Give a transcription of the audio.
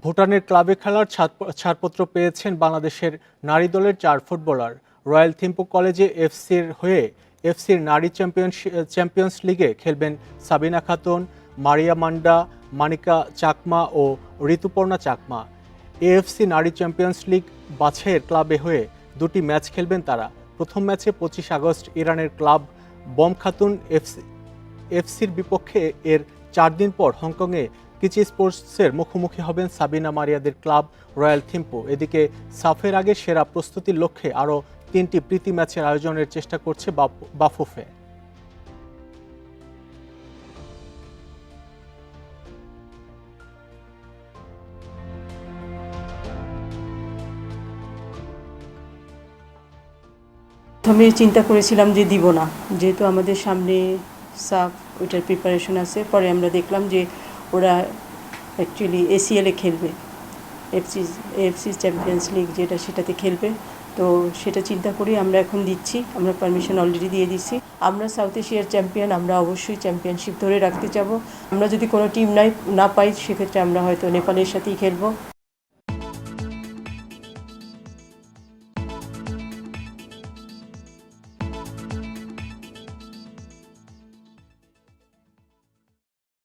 ভুটানের ক্লাবে খেলার ছাড়- ছাড়পত্র পেয়েছেন বাংলাদেশের নারী দলের চার ফুটবলার। রয়্যাল থিম্পো কলেজে এফসির হয়ে এফসির নারী চ্যাম্পিয়নশিপ চ্যাম্পিয়ন্স লিগে খেলবেন সাবিনা খাতুন, মারিয়া মান্ডা, মানিকা চাকমা ও ঋতুপর্ণা চাকমা। এএফসি নারী চ্যাম্পিয়ন্স লিগ বাছাইয়ের ক্লাবে হয়ে দুটি ম্যাচ খেলবেন তারা। প্রথম ম্যাচে পঁচিশ আগস্ট ইরানের ক্লাব বম খাতুন এফসি, এফসির বিপক্ষে এর চার দিন পর হংকংয়ে কিচি স্পোর্টসের মুখোমুখি হবেন সাবিনা মারিয়াদের ক্লাব রয়্যাল থিম্পো। এদিকে সাফের আগে সেরা প্রস্তুতির লক্ষ্যে আরও তিনটি প্রীতি ম্যাচের আয়োজনের চেষ্টা করছে বাফুফে। প্রথমে চিন্তা করেছিলাম যে দিব না। যেহেতু আমাদের সামনে সাফ ওইটার প্রিপারেশন আছে, পরে আমরা দেখলাম যে ওরা অ্যাকচুয়ালি এসিএলে খেলবে এফসি এফসি চ্যাম্পিয়ন্স লিগ যেটা সেটাতে খেলবে। তো সেটা চিন্তা করি আমরা এখন দিচ্ছি, আমরা পারমিশন অলরেডি দিয়ে দিচ্ছি। আমরা সাউথ এশিয়ার চ্যাম্পিয়ন আমরা অবশ্যই চ্যাম্পিয়নশিপ ধরে রাখতে চাবো আমরা যদি কোনো টিম নাই, না পাই, সেক্ষেত্রে আমরা হয়তো নেপালের সাথেই খেলব।